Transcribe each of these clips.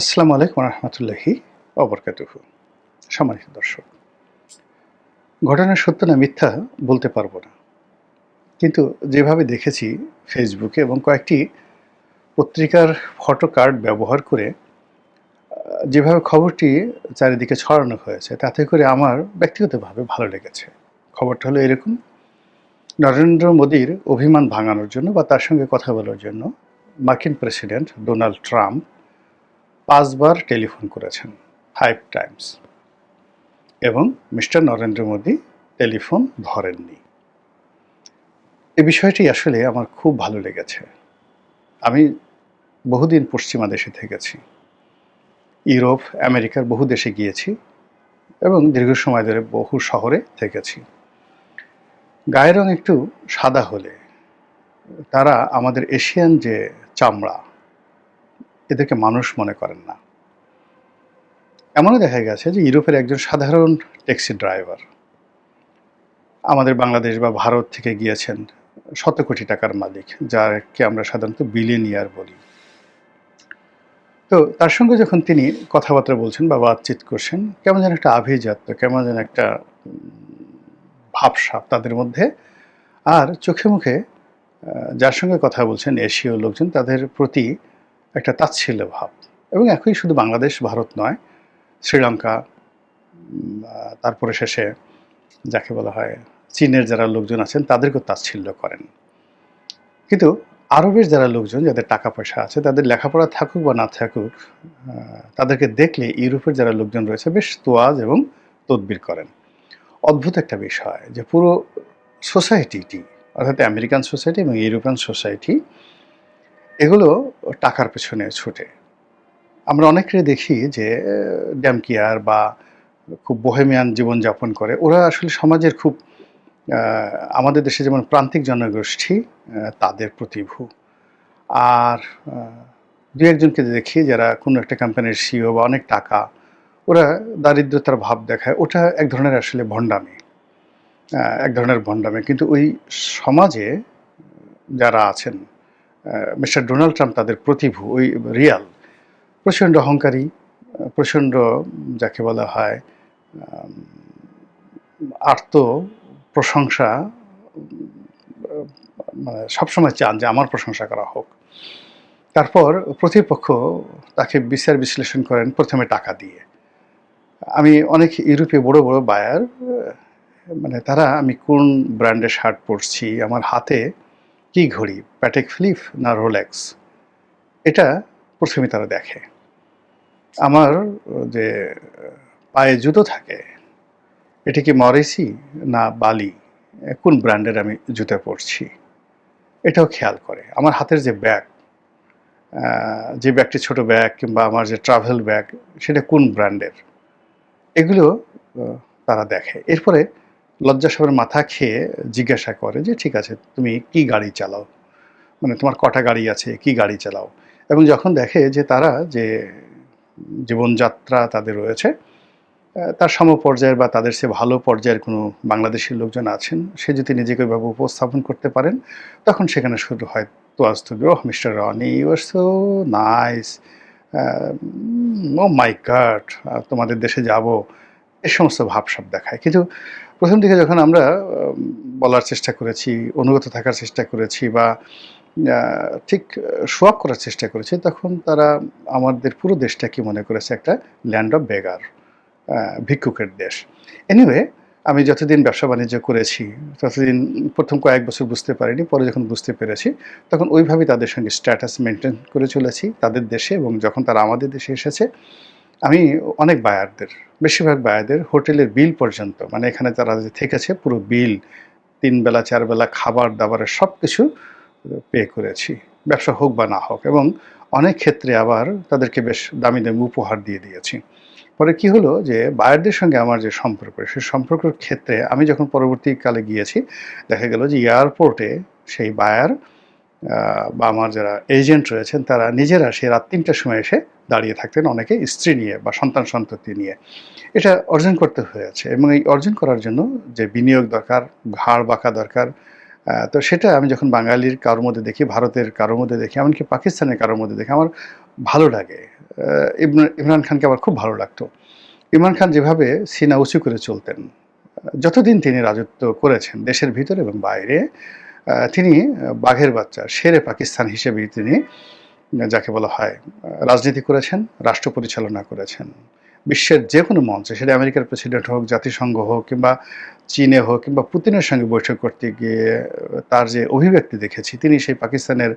আসসালামু আলাইকুম রহমতুল্লাহি অবরকাতুহ সম্মানিত দর্শক, ঘটনা সত্য না মিথ্যা বলতে পারব না। কিন্তু যেভাবে দেখেছি ফেসবুকে এবং কয়েকটি পত্রিকার ফটো কার্ড ব্যবহার করে যেভাবে খবরটি চারিদিকে ছড়ানো হয়েছে, তাতে করে আমার ব্যক্তিগতভাবে ভালো লেগেছে। খবরটা হলো এরকম, নরেন্দ্র মোদীর অভিমান ভাঙানোর জন্য বা তার সঙ্গে কথা বলার জন্য মার্কিন প্রেসিডেন্ট ডোনাল্ড ট্রাম্প পাঁচবার টেলিফোন করেছেন ফাইভ টাইমস এবং মিস্টার নরেন্দ্র মোদী টেলিফোন ধরেননি। এই বিষয়টি আসলে আমার খুব ভালো লেগেছে। আমি বহুদিন পশ্চিমা দেশে থেকেছি। ইউরোপ, আমেরিকার বহু দেশে গিয়েছি এবং দীর্ঘ সময় ধরে বহু শহরে থেকেছি। গায়ের রং একটু সাদা হলে তারা আমাদের এশিয়ান যে চামড়া এদেরকে মানুষ মনে করেন না। এমনও দেখা গেছে যে ইউরোপের একজন সাধারণ ট্যাক্সি ড্রাইভার আমাদের বাংলাদেশ বা ভারত থেকে গিয়েছেন শত কোটি টাকার মালিক, যাকে আমরা সাধারণত বিলিয়নিয়ার বলি। তো তার সঙ্গে যখন তিনি কথাবার্তা বলছেন বা বাতচিত করছেন, কেমন যেন একটা আভিজাত্য, কেমন যেন একটা ভাবসাপ তাদের মধ্যে। আর চোখে মুখে যার সঙ্গে কথা বলছেন এশীয় লোকজন, তাদের প্রতি একটা তাচ্ছিল্য ভাব। এবং একই শুধু বাংলাদেশ, ভারত নয়, শ্রীলঙ্কা তারপরে শেষে যাকে বলা হয় চীনের যারা লোকজন আছেন, তাদেরকেও তাচ্ছিল্য করেন। কিন্তু আরবের যারা লোকজন, যাদের টাকা পয়সা আছে, তাদের লেখাপড়া থাকুক বা না থাকুক তাদেরকে দেখলে ইউরোপের যারা লোকজন রয়েছে, বেশ তোয়াজ এবং তদবির করেন। অদ্ভুত একটা বিষয় যে পুরো সোসাইটিটি, অর্থাৎ আমেরিকান সোসাইটি এবং ইউরোপিয়ান সোসাইটি এগুলো টাকার পেছনে ছুটে। আমরা অনেকেই দেখি যে ড্যামকিয়ার বা খুব বোহেমিয়ান জীবনযাপন করে। ওরা আসলে সমাজের খুব আমাদের দেশে যেমন প্রান্তিক জনগোষ্ঠী তাদের প্রতিভূ। আর দু একজনকে দেখি যারা কোনো একটা কোম্পানির সিও বা অনেক টাকা, ওরা দারিদ্রতার ভাব দেখায়। ওটা এক ধরনের আসলে ভণ্ডামি এক ধরনের ভণ্ডামি। কিন্তু ওই সমাজে যারা আছেন মিস্টার ডোনাল্ড ট্রাম্প তাদের প্রতিভূ, ওই রিয়াল। প্রচণ্ড অহংকারী প্রচণ্ড যাকে বলা হয় আর্ত প্রশংসা মানে সবসময় চান যে আমার প্রশংসা করা হোক। তারপর প্রতিপক্ষ তাকে বিচার বিশ্লেষণ করেন প্রথমে টাকা দিয়ে। আমি অনেক ইউরোপে বড় বড় বায়ার মানে তারা আমি কোন ব্র্যান্ডের শার্ট পরছি, আমার হাতে কি ঘড়ি প্যাটেক ফিলিপ না রোলেক্স এটা প্রথমে তারা দেখে। আমার যে, পায়ে জুতো থাকে, এটা কি মরেসি না বালি কোন ব্র্যান্ডের আমি জুতো পরছি? এটাও খেয়াল করে। আমার হাতের যে ব্যাগ যে ব্যাগটি ছোট ব্যাগ কিংবা আমার যে ট্রাভেল ব্যাগ সেটা কোন ব্র্যান্ডের? এগুলো তারা দেখে। এরপরে লজ্জাসবের মাথা খেয়ে জিজ্ঞাসা করে যে, ঠিক আছে, তুমি কি গাড়ি চালাও? মানে তোমার কটা গাড়ি আছে, কি গাড়ি চালাও? এবং যখন দেখে যে তারা যে জীবনযাত্রা তাদের রয়েছে তার সমপর্যায়ের বা তাদের সে ভালো পর্যায়ের কোনো বাংলাদেশি লোকজন আছেন, সে যদি নিজেকে ওইভাবে উপস্থাপন করতে পারেন, তখন সেখানে শুরু হয়, তো আজ তো ওহ mister Ronny your so nice oh my god তোমাদের দেশে যাব। এ সমস্ত ভাবসাব দেখায়। কিন্তু প্রথম দিকে যখন আমরা বলার চেষ্টা করেছি, অনুগত থাকার চেষ্টা করেছি বা ঠিক সোয়াব করার চেষ্টা করেছি, তখন তারা আমাদের পুরো দেশটাকে মনে করেছে? একটা ল্যান্ড অফ বেগার ভিক্ষুকের দেশ। এনিওয়ে আমি যতদিন ব্যবসা বাণিজ্য করেছি, ততদিন প্রথম কয়েক বছর বুঝতে পারিনি, পরে যখন বুঝতে পেরেছি, তখন ওইভাবেই তাদের সঙ্গে স্ট্যাটাস মেনটেন করে চলেছি, তাদের দেশে এবং যখন তারা আমাদের দেশে এসেছে আমি অনেক বায়ারদের, বেশিরভাগ বায়ারদের হোটেলের বিল পর্যন্ত মানে এখানে তারা যে থেকেছে, পুরো বিল, তিন বেলা, চার বেলা খাবার, দাবারের সব কিছু পে করেছি, ব্যবসা হোক বা না হোক। এবং অনেক ক্ষেত্রে আবার তাদেরকে বেশ দামি দামি উপহার দিয়ে দিয়েছি। পরে কি হলো যে, বায়ারদের সঙ্গে আমার যে সম্পর্ক সেই সম্পর্কের ক্ষেত্রে আমি যখন পরবর্তীকালে গিয়েছি, দেখা গেল যে এয়ারপোর্টে সেই বায়ার বা আমার যারা এজেন্ট রয়েছেন, তারা নিজেরা সেই রাত তিনটার সময় এসে দাঁড়িয়ে থাকতেন অনেকে, স্ত্রী নিয়ে বা সন্তান সন্ততি নিয়ে। এটা অর্জন করতে হয়েছে এবং এই অর্জন করার জন্য যে বিনিয়োগ দরকার, ঘাড় বাঁকা দরকার তো সেটা আমি যখন বাঙালির কারোর মধ্যে দেখি, ভারতের কারোর মধ্যে দেখি, এমনকি পাকিস্তানের কারোর মধ্যে দেখি, আমার ভালো লাগে। ইমরান খানকে আমার খুব ভালো লাগতো। ইমরান খান যেভাবে সিনা উঁচু করে চলতেন, যতদিন তিনি রাজত্ব করেছেন দেশের ভিতরে এবং বাইরে তিনি বাঘের বাচ্চা শেরে পাকিস্তান হিসেবেই তিনি যাকে বলা হয় রাজনীতি করেছেন, রাষ্ট্র পরিচালনা করেছেন। বিশ্বের যে কোনো মঞ্চে, সেটা আমেরিকার প্রেসিডেন্ট হোক, জাতিসংঘ হোক, কিংবা চীনে হোক, কিংবা পুতিনের সঙ্গে বৈঠক করতে গিয়ে, তার যে অভিব্যক্তি দেখেছি, তিনি সেই পাকিস্তানের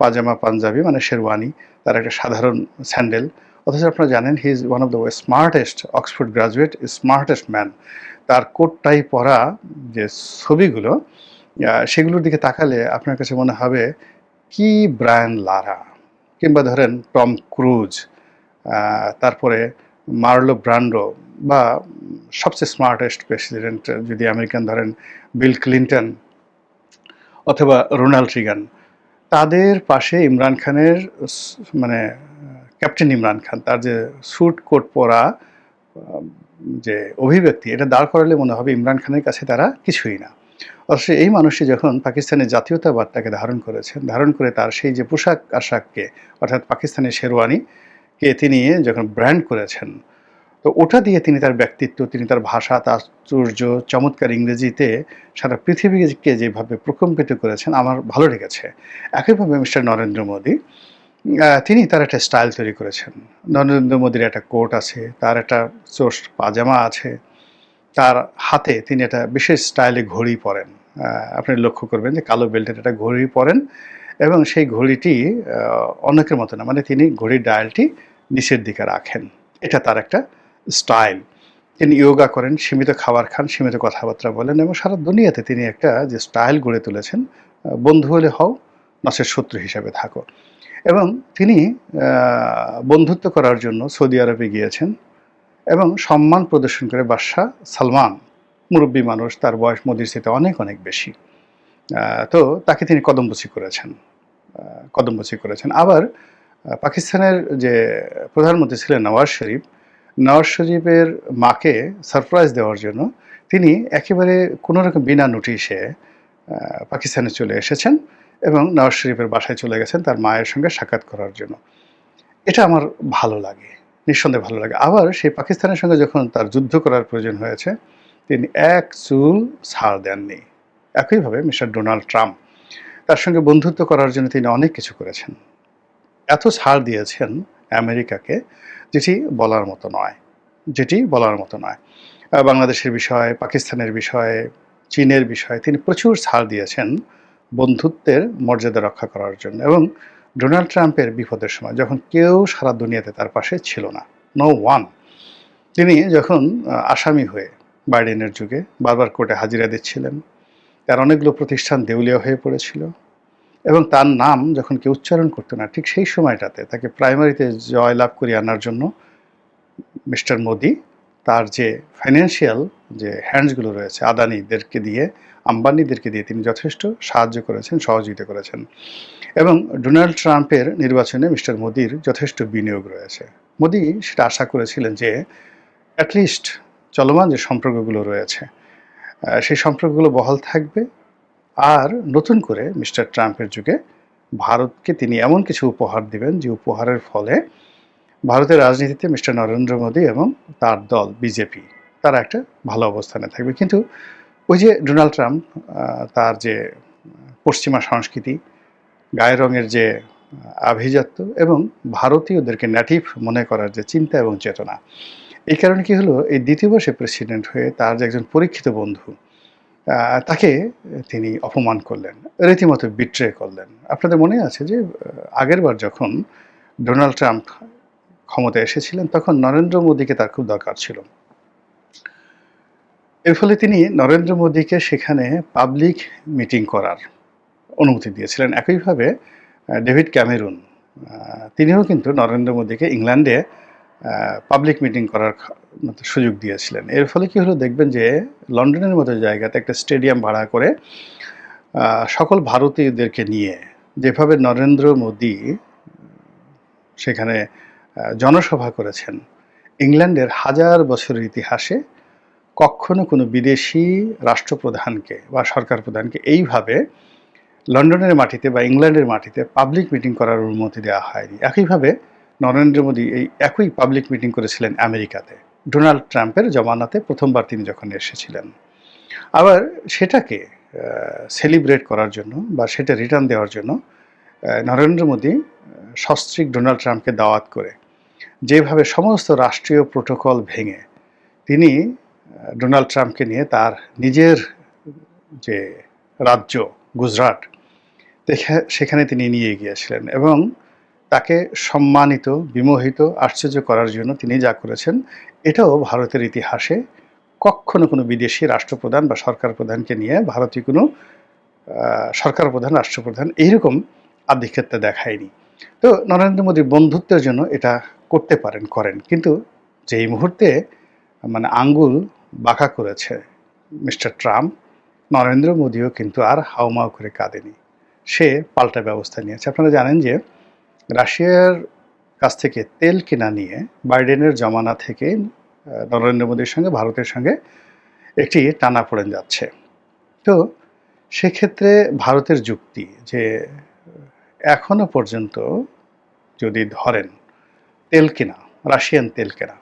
পাজামা, পাঞ্জাবি মানে শেরওয়ানি, তার একটা সাধারণ স্যান্ডেল। অথচ আপনারা জানেন he is one of the smartest Oxford graduate smartest man তার কোটটাই পরা যে ছবিগুলো সেগুলোর দিকে তাকালে আপনার কাছে মনে হবে, কি ব্রায়ান লারা। কিংবা ধরেন টম ক্রুজ তারপরে মার্লো ব্রান্ডো বা সবচেয়ে স্মার্টেস্ট প্রেসিডেন্ট যদি আমেরিকান ধরেন বিল ক্লিন্টন অথবা রোনাল্ড রিগান, তাদের পাশে ইমরান খানের মানে ক্যাপ্টেন ইমরান খান, তার যে স্যুট কোট পরা যে অভিব্যক্তি, এটা দাঁড় করালে মনে হবে ইমরান খানের কাছে তারা কিছুই না। অথচ এই মানুষটি যখন পাকিস্তানের জাতীয়তাবাদটাকে ধারণ করেছেন, ধারণ করে তার সেই যে পোশাক আশাককে, অর্থাৎ পাকিস্তানের শেরওয়ানিকে তিনি যখন ব্র্যান্ড করেছেন, তো ওটা দিয়ে তিনি তার ব্যক্তিত্ব, তিনি তার ভাষা, তার আশ্চর্য, চমৎকার ইংরেজিতে সারা পৃথিবীকে যেভাবে প্রকম্পিত করেছেন, আমার ভালো লেগেছে। একইভাবে মিস্টার নরেন্দ্র মোদী তিনি তার একটা স্টাইল তৈরি করেছেন। নরেন্দ্র মোদীর একটা কোট আছে, তার একটা চোষ পাজামা আছে তার হাতে তিনি একটা বিশেষ স্টাইলে ঘড়ি পরেন। আপনি লক্ষ্য করবেন যে কালো বেল্টের একটা ঘড়ি পরেন এবং সেই ঘড়িটি অনেকের মতো না মানে তিনি ঘড়ির ডায়ালটি নিচের দিকে রাখেন। এটা তার একটা স্টাইল তিনি ইয়োগা করেন, সীমিত খাবার খান, সীমিত কথাবার্তা বলেন এবং সারা দুনিয়াতে তিনি একটা যে স্টাইল গড়ে তুলেছেন বন্ধু হলে হও, নচের শত্রু হিসাবে থাকো। এবং তিনি বন্ধুত্ব করার জন্য সৌদি আরবে গিয়েছেন। এবং সম্মান প্রদর্শন করে বাদশাহ সালমান। মুরব্বী মানুষ, তার বয়স মোদির চেয়ে অনেক অনেক বেশি। তো তাকে তিনি কদমবুচি করেছেন। কদমবুচি করেছেন। আবার পাকিস্তানের যে প্রধানমন্ত্রী ছিলেন নওয়াজ শরীফ, নওয়াজ শরীফের মাকে সারপ্রাইজ দেওয়ার জন্য তিনি একেবারে কোনোরকম বিনা নোটিশে পাকিস্তানে চলে এসেছেন এবং নওয়াজ শরীফের বাসায় চলে গেছেন তার মায়ের সঙ্গে সাক্ষাৎ করার জন্য। এটা আমার ভালো লাগে। নিঃসন্দেহে ভালো লাগে। আবার সেই পাকিস্তানের সঙ্গে যখন তার যুদ্ধ করার প্রয়োজন হয়েছে, তিনি এক চুল ছাড় দেননি। একইভাবে মিস্টার ডোনাল্ড ট্রাম্প, তার সঙ্গে বন্ধুত্ব করার জন্য তিনি অনেক কিছু করেছেন। এত ছাড় দিয়েছেন আমেরিকাকে, যেটি বলার মতো নয়। যেটি বলার মতো নয়। বাংলাদেশের বিষয়ে, পাকিস্তানের বিষয়ে, চীনের বিষয়ে তিনি প্রচুর ছাড় দিয়েছেন বন্ধুত্বের মর্যাদা রক্ষা করার জন্য। এবং ডোনাল্ড ট্রাম্পের বিপদের সময় যখন কেউ সারা দুনিয়াতে তার পাশে ছিল না নো ওয়ান তিনি যখন আসামি হয়ে বাইডেনের যুগে বারবার কোর্টে হাজিরা দিচ্ছিলেন, তার অনেকগুলো প্রতিষ্ঠান দেউলিয়া হয়ে পড়েছিল এবং তার নাম যখন কেউ উচ্চারণ করতো না, ঠিক সেই সময়টাতে তাকে প্রাইমারিতে জয়লাভ করিয়ে আনার জন্য মিস্টার মোদি তার যে ফাইন্যান্সিয়াল যে হ্যান্ডসগুলো রয়েছে, আদানিদেরকে দিয়ে, আম্বানিদেরকে দিয়ে তিনি যথেষ্ট সাহায্য করেছেন, সহযোগিতা করেছেন। এবং ডোনাল্ড ট্রাম্পের নির্বাচনে মিস্টার মোদির যথেষ্ট বিনিয়োগ রয়েছে। মোদি সেটা আশা করেছিলেন যে অ্যাটলিস্ট চলমান যে সম্পর্কগুলো রয়েছে সেই সম্পর্কগুলো বহাল থাকবে। আর নতুন করে মিস্টার ট্রাম্পের যুগে ভারতকে তিনি এমন কিছু উপহার দিবেন যে উপহারের ফলে ভারতের রাজনীতিতে মিস্টার নরেন্দ্র মোদী এবং তার দল বিজেপি, তারা একটা ভালো অবস্থানে থাকবে। কিন্তু ওই যে ডোনাল্ড ট্রাম্প তার যে পশ্চিমা সংস্কৃতি গায়ের রঙের যে আভিজাত্য এবং ভারতীয়দেরকে ন্যাটিভ মনে করার যে চিন্তা এবং চেতনা। এই কারণে কি হলো, এই দ্বিতীয় সে প্রেসিডেন্ট হয়ে তার যে একজন পরীক্ষিত বন্ধু তাকে তিনি অপমান করলেন, রীতিমতো বিট্রে করলেন। আপনাদের মনে আছে যে আগেরবার যখন ডোনাল্ড ট্রাম্প ক্ষমতায় এসেছিলেন, তখন নরেন্দ্র মোদীকে তার খুব দরকার ছিল। এর ফলে তিনি নরেন্দ্র মোদীকে সেখানে পাবলিক মিটিং করার অনুমতি দিয়েছিলেন। একইভাবে ডেভিড ক্যামেরুন তিনিও কিন্তু নরেন্দ্র মোদীকে ইংল্যান্ডে পাবলিক মিটিং করার সুযোগ দিয়েছিলেন। এর ফলে কি হলো দেখবেন যে, লন্ডনের মতো জায়গাতে একটা স্টেডিয়াম ভাড়া করে সকল ভারতীয়দেরকে নিয়ে যেভাবে নরেন্দ্র মোদী, সেখানে জনসভা করেছেন, ইংল্যান্ডের হাজার বছরের ইতিহাসে কখনো কোনো বিদেশি রাষ্ট্রপ্রধানকে বা সরকার প্রধানকে এইভাবে লন্ডনের মাটিতে বা ইংল্যান্ডের মাটিতে পাবলিক মিটিং করার অনুমতি দেওয়া হয়নি। একইভাবে নরেন্দ্র মোদী এই একই পাবলিক মিটিং করেছিলেন আমেরিকাতে। ডোনাল্ড ট্রাম্পের জমানাতে প্রথমবার তিনি যখন এসেছিলেন। আবার সেটাকে সেলিব্রেট করার জন্য বা সেটা রিটার্ন দেওয়ার জন্য নরেন্দ্র মোদী সস্ত্রীক ডোনাল্ড ট্রাম্পকে দাওয়াত করে যেভাবে সমস্ত রাষ্ট্রীয় প্রোটোকল ভেঙে তিনি ডোনাল্ড ট্রাম্পকে নিয়ে তার নিজের যে রাজ্য গুজরাট। সেখানে তিনি নিয়ে গিয়েছিলেন এবং তাকে সম্মানিত, বিমোহিত, আশ্চর্য করার জন্য তিনি যা করেছেন, এটাও ভারতের ইতিহাসে কখনো কোনো বিদেশি রাষ্ট্রপ্রধান বা সরকার প্রধানকে নিয়ে ভারতীয় কোনো সরকার প্রধান রাষ্ট্রপ্রধান এইরকম আধিক্ষেত্রে দেখায়নি। তো নরেন্দ্র মোদী বন্ধুত্বের জন্য এটা করতে পারেন, করেন। কিন্তু যেই মুহূর্তে মানে আঙ্গুল বাঁকা করেছে মিস্টার ট্রাম্প নরেন্দ্র মোদীও কিন্তু আর হাউমাউ করে কাঁদেনি। সে পাল্টা ব্যবস্থা নিয়েছে। আপনারা জানেন যে রাশিয়ার কাছ থেকে তেল কেনা নিয়ে বাইডেনের জমানা থেকে নরেন্দ্র মোদীর সঙ্গে, ভারতের সঙ্গে একটি টানা পড়েন যাচ্ছে। তো সেক্ষেত্রে ভারতের যুক্তি যে এখনও পর্যন্ত যদি ধরেন তেল কেনা, রাশিয়ান তেল কেনা,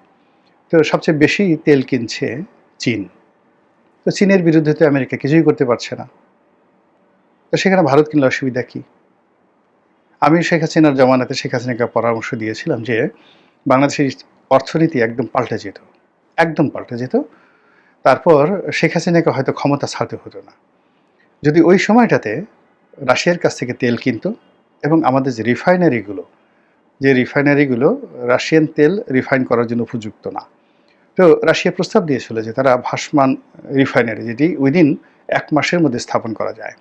তো সবচেয়ে বেশি তেল কিনছে চীন। তো চীনের বিরুদ্ধে তো আমেরিকা কিছুই করতে পারছে না। তো সেখানে ভারত কিনলে অসুবিধা কী? আমি শেখ হাসিনার জমানাতে শেখ হাসিনাকে পরামর্শ দিয়েছিলাম যে, বাংলাদেশের অর্থনীতি একদম পাল্টে যেত। একদম পাল্টে যেত। তারপর শেখ হাসিনাকে হয়তো ক্ষমতা ছাড়তে হতো না। যদি ওই সময়টাতে রাশিয়ার কাছ থেকে তেল কিনত এবং আমাদের যে রিফাইনারিগুলো যে রিফাইনারিগুলো রাশিয়ান তেল রিফাইন করার জন্য উপযুক্ত না। তো রাশিয়া প্রস্তাব দিয়েছিল যে তারা ভাসমান রিফাইনারি, যেটি উইদিন এক মাসের মধ্যে স্থাপন করা যায়।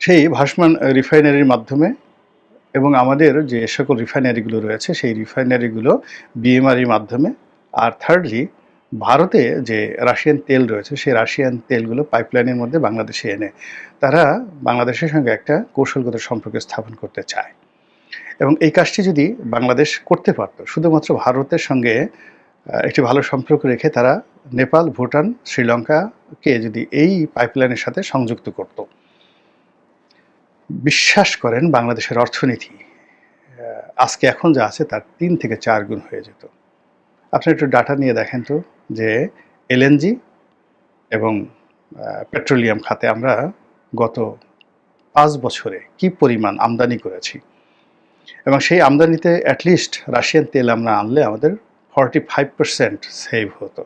সেই ভাসমান রিফাইনারির মাধ্যমে এবং আমাদের যে সকল রিফাইনারিগুলো রয়েছে, সেই রিফাইনারিগুলো বিএমআরির মাধ্যমে আর থার্ডলি ভারতে যে রাশিয়ান তেল রয়েছে, সেই রাশিয়ান তেলগুলো পাইপলাইনের মধ্যে বাংলাদেশে এনে তারা বাংলাদেশের সঙ্গে একটা কৌশলগত সম্পর্ক স্থাপন করতে চায়। এবং এই কাজটি যদি বাংলাদেশ করতে পারত, শুধুমাত্র ভারতের সঙ্গে একটি ভালো সম্পর্ক রেখে তারা নেপাল, ভুটান শ্রীলঙ্কাকে যদি এই পাইপলাইনের সাথে সংযুক্ত করত। বিশ্বাস করেন বাংলাদেশের অর্থনীতি আজকে এখন যা আছে তার তিন থেকে চার গুণ হয়ে যেত। আপনি একটু ডাটা নিয়ে দেখেন তো যে এলএনজি এবং পেট্রোলিয়াম খাতে আমরা গত পাঁচ বছরে কি পরিমাণ আমদানি করেছি। এবং সেই আমদানিতে অ্যাটলিস্ট রাশিয়ান তেল আমরা আনলে আমাদের ফর্টি ফাইভ পার্সেন্ট সেভ হতো।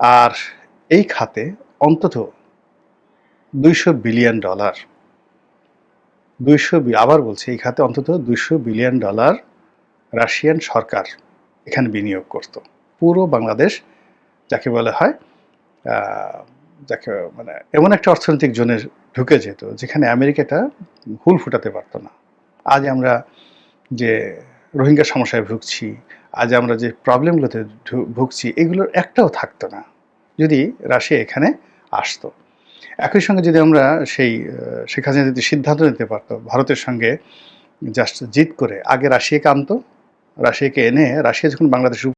আর এই খাতে অন্তত দুইশো বিলিয়ন ডলার, দুইশো আবার বলছি, এই খাতে অন্তত দুইশো বিলিয়ন ডলার রাশিয়ান সরকার এখানে বিনিয়োগ করত। পুরো বাংলাদেশ যাকে বলা হয় যাকে মানে এমন একটা অর্থনৈতিক জোনে ঢুকে যেত, যেখানে আমেরিকাটা হুল ফুটাতে পারতো না। আজ আমরা যে রোহিঙ্গা সমস্যায় ভুগছি আজ আমরা যে প্রবলেমগুলোতে ভুগছি, এগুলোর একটাও থাকতো না, যদি রাশিয়া এখানে আসতো। একই সঙ্গে যদি আমরা সেই শেখ হাসিনা যদি সিদ্ধান্ত নিতে পারতো, ভারতের সঙ্গে জাস্ট জিত করে, আগে রাশিয়াকে আনতো, রাশিয়াকে এনে রাশিয়া যখন বাংলাদেশ